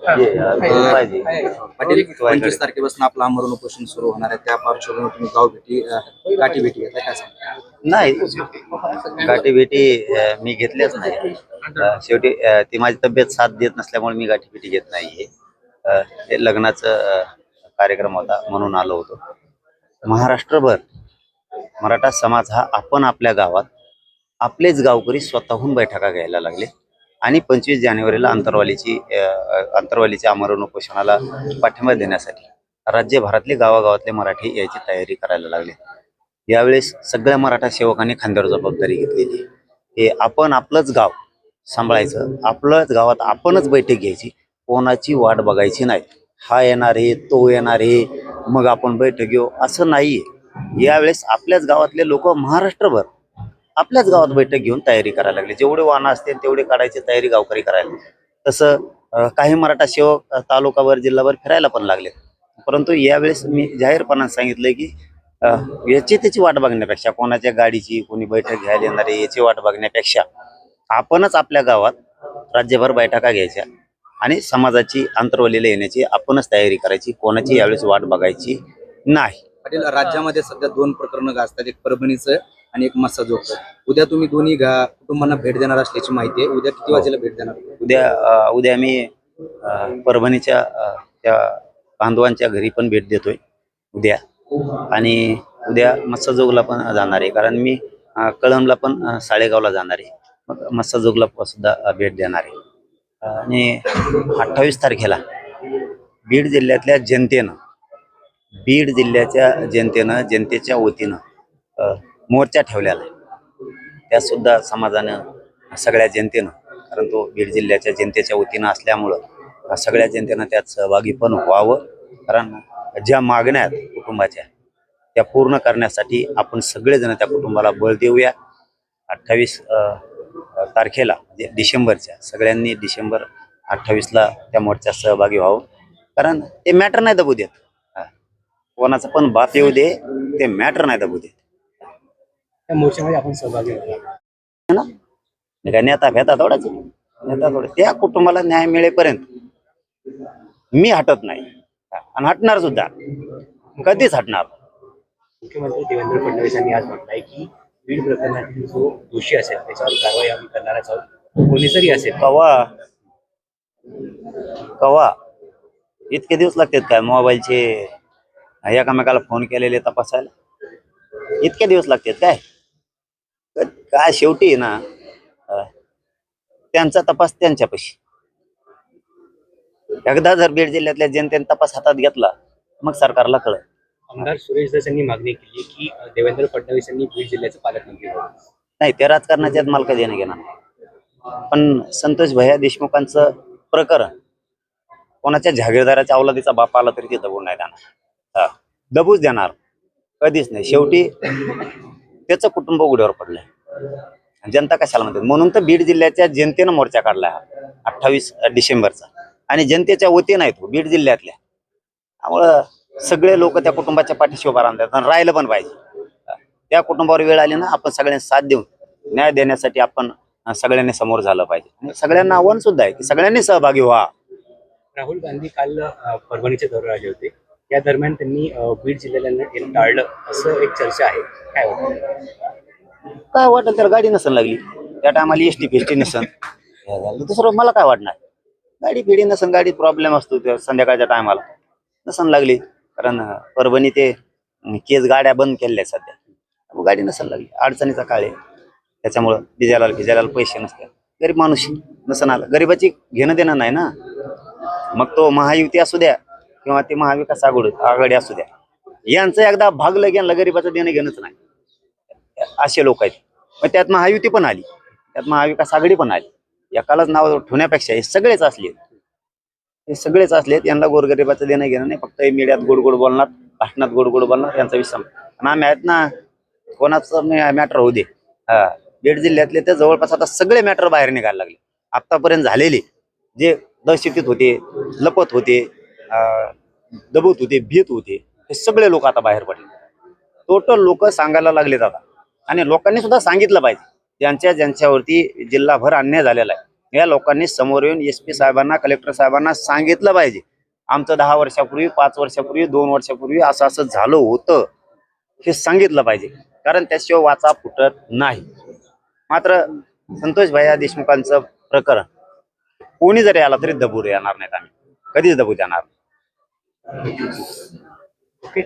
पाहिजे. पाटील पंचवीस तारखेपासून आपलं आमरण उपोषण सुरू होणार आहे. त्या पार्श्वभूमीवर तुम्ही गाव भेटी गाठी भेटी घेतल्या काय सांगता नाही. गाठी भेटी मी घेतल्याच नाही. शेवटी ती माझी तब्येत साथ देत नसल्यामुळे मी गाठी भेटी घेत नाहीये. अं, हे लग्नाचं कार्यक्रम होता म्हणून आलो होतो. महाराष्ट्रभर मराठा समाज हा आपण आपल्या गावात आपलेच गावकरी स्वतःहून बैठका घ्यायला लागले. आणि पंचवीस जानेवारीला अंतरवालीची अंतरवालीच्या आमरण उपोषणाला पाठिंबा देण्यासाठी राज्यभरातले गावागावातले मराठी यायची तयारी करायला लागले. यावेळेस सगळ्या मराठा सेवकांनी खांद्यावर जबाबदारी घेतलेली हे आपण आपलंच गाव सांभाळायचं आपलंच गावात आपणच बैठक घ्यायची कोणाची वाट बघायची नाही. हा येणार आहे तो येणार आहे मग आपण बैठक घेऊ असं नाहीये. यावेळेस आपल्याच गावातले लोक महाराष्ट्रभर आपल्याच गावात बैठक घेऊन तयारी करायला लागले. जेवढे वाहनं असतील तेवढे काढायची तयारी गावकरी करायला तसं काही मराठा सेवक तालुकाभर जिल्हाभर फिरायला पण लागले परंतु यावेळेस मी जाहीरपणाने सांगितलं की याची त्याची वाट बघण्यापेक्षा कोणाच्या गाडीची कोणी बैठक घ्यायला येणार याची वाट बघण्यापेक्षा आपणच आपल्या गावात राज्यभर बैठका घ्यायच्या आणि समाजाची आंतरवलीला येण्याची आपणच तयारी करायची. कोणाची यावेळेस वाट बघायची नाही. राज्यामध्ये सध्या दोन प्रकरण गाजतात. एक परभणीचं आणि एक मस्साजोगचं उद्या तुम्ही दोन्ही गा कुटुंबांना भेट देणार असल्याची माहिती आहे. उद्या किती वाजेला भेट देणार? उद्या उद्या मी अ परभणीच्या त्या बांधवांच्या घरी पण भेट देतोय उद्या. आणि उद्या मत्स्यजोगला पण जाणार आहे. कारण मी कळमला पण साळेगावला जाणार आहे. मग मत्स्यजोगला प- सुद्धा भेट देणार आहे. आणि अठ्ठावीस तारखेला बीड जिल्ह्यातल्या जनतेनं बीड जिल्ह्याच्या जनतेनं जनतेच्या वतीनं मोर्चा ठेवलेला आहे. सुद्धा समाजानं सगळ्या जनतेनं कारण तो बीड जिल्ह्याच्या जनतेच्या वतीनं असल्यामुळं सगळ्या जनतेनं त्यात सहभागी पण व्हावं कारण ज्या मागण्या आहेत कुटुंबाच्या त्या पूर्ण करण्यासाठी आपण सगळेजण त्या कुटुंबाला बळ देऊया. अठ्ठावीस तारखेला म्हणजे डिसेंबरच्या सगळ्यांनी डिसेंबर अठ्ठावीसला त्या मोर्चात सहभागी व्हावं. कारण ते मॅटर नाही दबू देत. कोणाचा पण बाप येऊ दे ते मॅटर नाही दबू देत. त्या मोर्चामध्ये आपण सहभागी होतो. काय नेता फेता थोडाच. नेता थोडा. त्या कुटुंबाला न्याय मिळेपर्यंत मी हटत नाही. आणि हटणार सुद्धा. कधीच हटणार मुख्यमंत्री देवेंद्र फडणवीस यांनी आज म्हटलंय की बीड प्रकरणातील जो दोषी असेल त्याच्यावर कारवाई आम्ही करणारच आहोत. कोणी जरी असेल. कवा? कवा? इतके दिवस लागतात काय मोबाईलचे? एकामेकाला फोन केलेले तपासायला? इतके दिवस लागतात काय? काय शेवटी ना अं, त्यांचा तपास त्यांच्यापाशी. एकदा जर बीड जिल्ह्यातल्या जनतेने तपास हातात घेतला मग सरकारला कळत आमदार सुरेश दस यांनी मागणी केली की अ, देवेंद्र फडणवीस यांनी बीड जिल्ह्याचं पालकमंत्री व्हावं. नाही ते राजकारणाच्यात मला काही देणं घेणार नाही. पण संतोष भैया देशमुखांचं प्रकरण कोणाच्या जहागीरदाराच्या अवलादीचा बाप आला तरी ते दबून नाही देणार. हा, दबूच देणार. कधीच नाही. शेवटी त्याचं कुटुंब उघड्यावर पडलंय. जनता कशाला म्हणते? म्हणून तर बीड जिल्ह्याच्या जनतेनं मोर्चा काढलाय अठ्ठावीस डिसेंबरचा. आणि जनतेच्या वतीनं आहे तो बीड जिल्ह्यातल्या. त्यामुळं सगळे लोक त्या कुटुंबाच्या पाठीशी उभा राहतात आणि राहिलं पण पाहिजे. त्या कुटुंबावर वेळ आली ना आपण सगळ्यांनी साथ देऊन न्याय देण्यासाठी आपण सगळ्यांनी समोर झालं पाहिजे. आणि सगळ्यांना आव्हान सुद्धा आहे की सगळ्यांनी सहभागी व्हा. राहुल गांधी काल परभणीचे परभणीच्या दौऱ्यावर आले होते. या दरम्यान त्यांनी बीड जिल्ह्याला टाळलं. असं एक चर्चा आहे. काय वाटतं? काय वाटेल त्याला गाडी नसन लागली? त्या टायमाला एस टी फेस्टी नसन. दुसरं मला काय वाटणार? गाडी फिडी नसन गाडी प्रॉब्लेम असतो त्या संध्याकाळच्या टायमाला नसन लागली. कारण परभणी ते केस गाड्या बंद केल्या आहेत सध्या. गाडी नसन लागली. अडचणीचा काळ आहे. त्याच्यामुळं डिझेला भिजायला पैसे नसतात. गरीब माणूस नसन आला. गरीबाची घेणं देणं नाही ना. मग तो महायुती असू द्या किंवा ते महाविकास आघाडी आघाडी असू द्या. यांचं एकदा भागलं गेलं गरीबाचं देणं घेणंच नाही. असे लोक आहेत. मग त्यात महायुती पण आली. त्यात महाविकास आघाडी पण आली. एकालाच नाव ठेवण्यापेक्षा हे सगळेच असले हे सगळेच असलेत यांना गोरगरिबाचं देणं घेणं नाही. फक्त हे मीडियात गोड गोड बोलणार भाषणात गोड गोड बोलणार यांचा विसम आणि आम्ही आहेत ना कोणाचं मॅटर होऊ दे. हा. बीड जिल्ह्यातले तर जवळपास आता सगळे मॅटर बाहेर निघायला लागले. आतापर्यंत झालेले जे दहशतीत होते लपत होते दबत होते भीत होते हे सगळे लोक आता बाहेर पडले. टोटल लोक सांगायला लागलेत आता. आणि लोकांनी सुद्धा सांगितलं पाहिजे. ज्यांच्या ज्यांच्यावरती जिल्हाभर अन्याय झालेला आहे. या लोकांनी समोर येऊन एस पी साहेबांना कलेक्टर साहेबांना सांगितलं पाहिजे. आमचं दहा वर्षापूर्वी पाच वर्षापूर्वी दोन वर्षापूर्वी असं असं झालं होतं. हे सांगितलं पाहिजे. कारण त्याशिवाय वाचा फुटत नाही. मात्र संतोष भैया देशमुखांचं प्रकरण. कोणी जरी आला तरी दबू येणार नाहीत आम्ही. कधीच दबू देणार नाही. ओके.